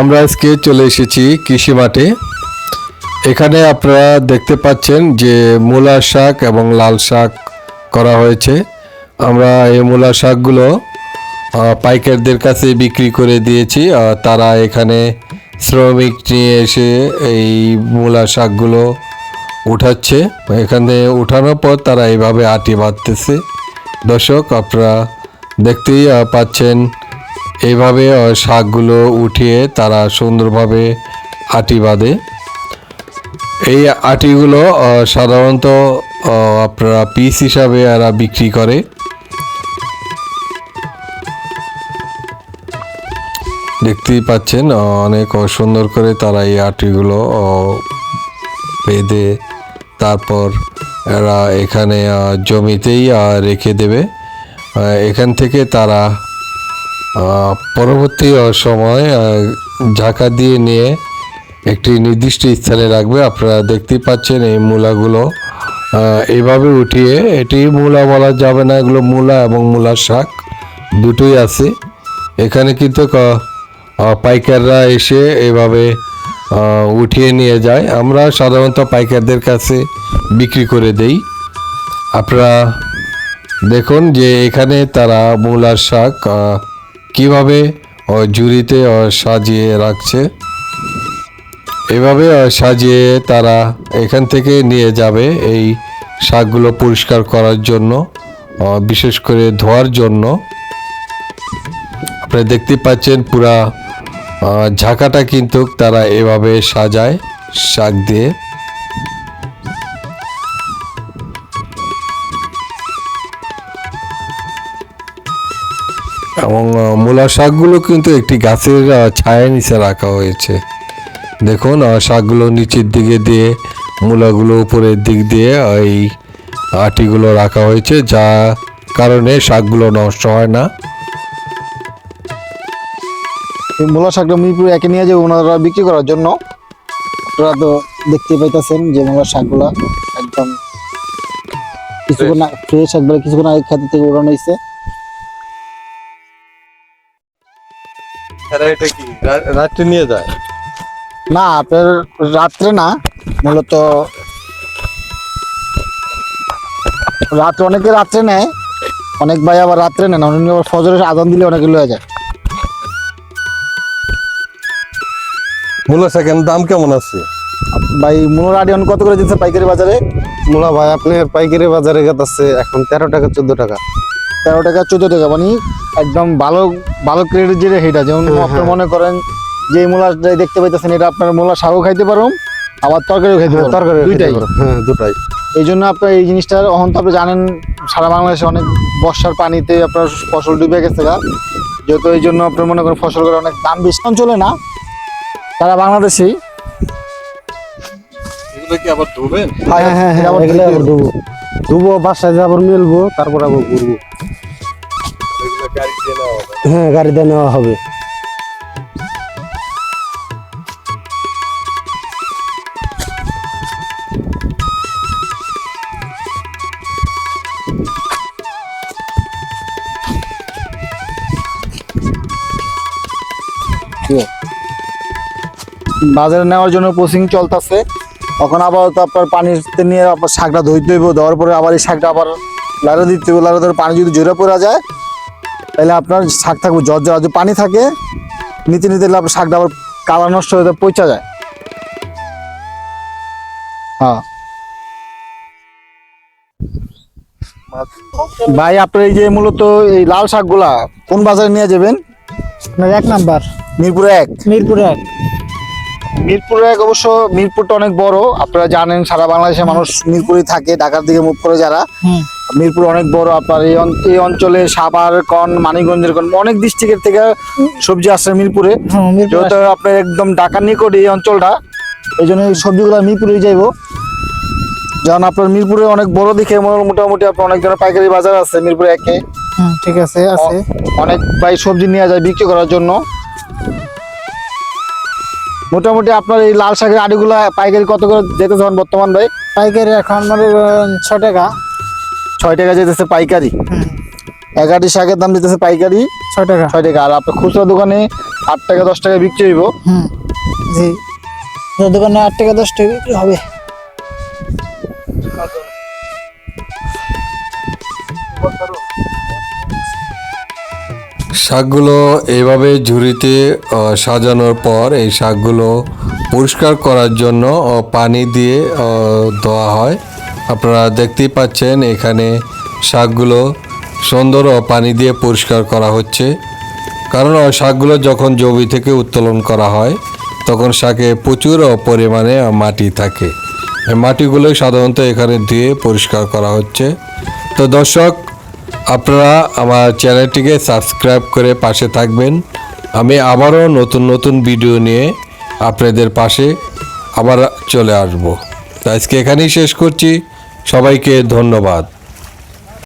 আমরা আজকে চলে এসেছি কৃষি মাঠে এখানে আপনারা দেখতে পাচ্ছেন যে মূলা শাক এবং লাল শাক করা হয়েছে। আমরা এই মূলা শাকগুলো পাইকারদের কাছে বিক্রি করে দিয়েছি। তারা এখানে শ্রমিক নিয়ে এসে এই মূলা শাকগুলো উঠাচ্ছে। এখানে উঠানোর পর তারা এইভাবে আটি বাঁধতেছে। দর্শক, আপনারা দেখতেই পাচ্ছেন এইভাবে শাকগুলো উঠিয়ে তারা সুন্দরভাবে আটি বাঁধে। এই আটিগুলো সাধারণত আপনারা পিস হিসাবে এরা বিক্রি করে। দেখতেই পাচ্ছেন অনেক সুন্দর করে তারা এই আটিগুলো বেঁধে তারপর এরা এখানে জমিতেই রেখে দেবে। এখান থেকে তারা পরবর্তী সময় ঝাঁকা দিয়ে নিয়ে একটি নির্দিষ্ট স্থানে রাখবে। আপনারা দেখতেই পাচ্ছেন এই মূলাগুলো। এভাবে উঠিয়ে, এটি মূলা বলা যাবে না, এগুলো মূলা এবং মূলার শাক দুটোই আছে। এখানে কিন্তু পাইকাররা এসে এভাবে উঠিয়ে নিয়ে যায়। আমরা সাধারণত পাইকারদের কাছে বিক্রি করে দেই। আপনারা দেখুন যে এখানে তারা মূলার শাক কীভাবে আহ, ঝুড়িতে আহ, সাজিয়ে রাখছে? এভাবে সাজিয়ে তারা এখান থেকে নিয়ে যাবে এই শাকগুলো পরিষ্কার করার জন্য বিশেষ করে ধোয়ার জন্য। আপনারা দেখতে পাচ্ছেন পুরা ঝাঁকাটা কিন্তু তারা এভাবে সাজায় শাক দিয়ে। এবং মূলা শাকগুলো কিন্তু একটি গাছের ছায়া নিচে রাখা হয়েছে। দেখুন শাকগুলো নিচের দিকে দিয়ে মূলাগুলো উপরের দিক দিয়ে এই আটিগুলো রাখা হয়েছে যা কারণে শাকগুলো নষ্ট হয় না। মূলা শাকটা মিরপুর একে নিয়ে যাবে ওনারা বিক্রি করার জন্য। আপনারা তো দেখতে পাইতেছেন যে মূলা শাকগুলা একদম কিছুক্ষণ ফ্রেশ একবারে কিছুক্ষণ আগে খেতে থেকে উড়ানো হয়েছে এটা কি রাত্রে নিয়ে যায়? না আপনার রাত্রে না মূলত রাত্রে অনেকে রাত্রে নেয় অনেক ভাই আবার রাত্রে নেন অনেকে আবার ফজরের আদান দিলে অনেকে লয়ে যায়। মূলা শাকের দাম কেমন আছে? ভাই মূলার আড়ি কত করে দিচ্ছে পাইকারি বাজারে? মূলা ভাই আপনার পাইকারি বাজারে আছে এখন তেরো টাকা চোদ্দ টাকা। তেরো টাকা চোদ্দ টাকা মানে একদম ভালো ভালো ক্রেডিট যেটা সেটা যেমন হ্যাঁ, আপনার হ্যাঁ। মনে করেন যে মূলা দেখতে পাইতেছেন এটা আপনার মূলা শাকও খাইতে পারুন আবার তরকারিও খাইতে হ্যাঁ, পারুন তরকারি দুইটাই। হ্যাঁ দুটাই। এই জন্য আপনার এই জিনিসটা অহন তো আপনি জানেন সারা বাংলাদেশে অনেক বর্ষার পানিতে আপনার ফসল ডুবে গেছে গা। যেহেতু এই জন্য আপনার মনে করেন ফসলের অনেক দাম বেশি। অঞ্চলে না সারা বাংলাদেশেই এগুলো কি আবার ধুবেন হ্যাঁ হ্যাঁ হ্যাঁ এগুলো আবার ধুবো ধুবো বাসায় যাবার মেলবো তারপর আবার ঘুরবো। হ্যাঁ গাড়িতে নেওয়া হবে। বাজারে নেওয়ার জন্য প্রসিং চলতেছে। তখন আবার তো আপনার পানিতে নিয়ে আবার শাকটা ধুইতে হইব দেওয়ার পরে আবার এই শাকটা আবার লাড়া দিতে হইব। লাড়া ধরে পানি যদি জোরে পড়া যায় তাহলে আপনার শাক থাকবে জ্বর যদি পানি থাকে নিতে নিতে আপনার শাকটা আবার কালা নষ্ট হয়ে যায়, পচা যায়। হ্যাঁ। ভাই আপনার এই যে মূলত এই লাল শাকগুলা কোন বাজারে নিয়ে যাবেন? এক নাম্বার। মিরপুরে এক। মিরপুর এক। মিরপুর এক অবশ্য মিরপুরটা অনেক বড়। আপনারা জানেন সারা বাংলাদেশের মানুষ মিরপুরে থাকে ঢাকার দিকে মুভ করে যারা। মিরপুর অনেক বড় আপনার এই অঞ্চলে সাভার কন মানিকগঞ্জের কন অনেক ডিস্ট্রিক্টের থেকে সবজি আসছে মিরপুরে। যেহেতু আপনার একদম ঢাকার নিকট এই অঞ্চলটা এই জন্য সবজিগুলো মিরপুরে যাইব। যেমন আপনার মিরপুরে অনেক বড় দিকে মো- মোটামুটি আপনার অনেক ধরনের পাইকারি বাজার আছে মিরপুরে একে। ঠিক আছে আছে। অনেক প্রায় সবজি নিয়ে যায় বিক্রি করার জন্য। মোটামুটি আপনার এই লাল শাকের আড়িগুলা পাইকারি কত করে যেতেছে এখন বর্তমান ভাই? পাইকারি এখন মনে ছ টাকা। ছয় টাকা যেতেছে পাইকারি। এক আটি শাকের দাম যেতেছে পাইকারি ছয় টাকা। ছয় টাকা। আর আপনার খুচরা দোকানে আট টাকা দশ টাকা বিক্রি হইব। হুম জি। দোকানে আট টাকা দশ টাকা বিক্রি হবে। শাকগুলো এইভাবে ঝুড়িতে সাজানোর পর এই শাকগুলো পরিষ্কার করার জন্য পানি দিয়ে দেওয়া হয়। আপনারা দেখতেই পাচ্ছেন এখানে শাকগুলো সুন্দর পানি দিয়ে পরিষ্কার করা হচ্ছে। কারণ শাকগুলো যখন জমি থেকে উত্তোলন করা হয়, তখন শাকে প্রচুর পরিমাণে মাটি থাকে। এই মাটিগুলোই সাধারণত এখানে দিয়ে পরিষ্কার করা হচ্ছে। তো দর্শক আপনারা আমার চ্যানেলটিকে সাবস্ক্রাইব করে পাশে থাকবেন। আমি আবারও নতুন নতুন ভিডিও নিয়ে আপনাদের পাশে আবার চলে আসব। আজকে এখানেই শেষ করছি। সবাইকে ধন্যবাদ।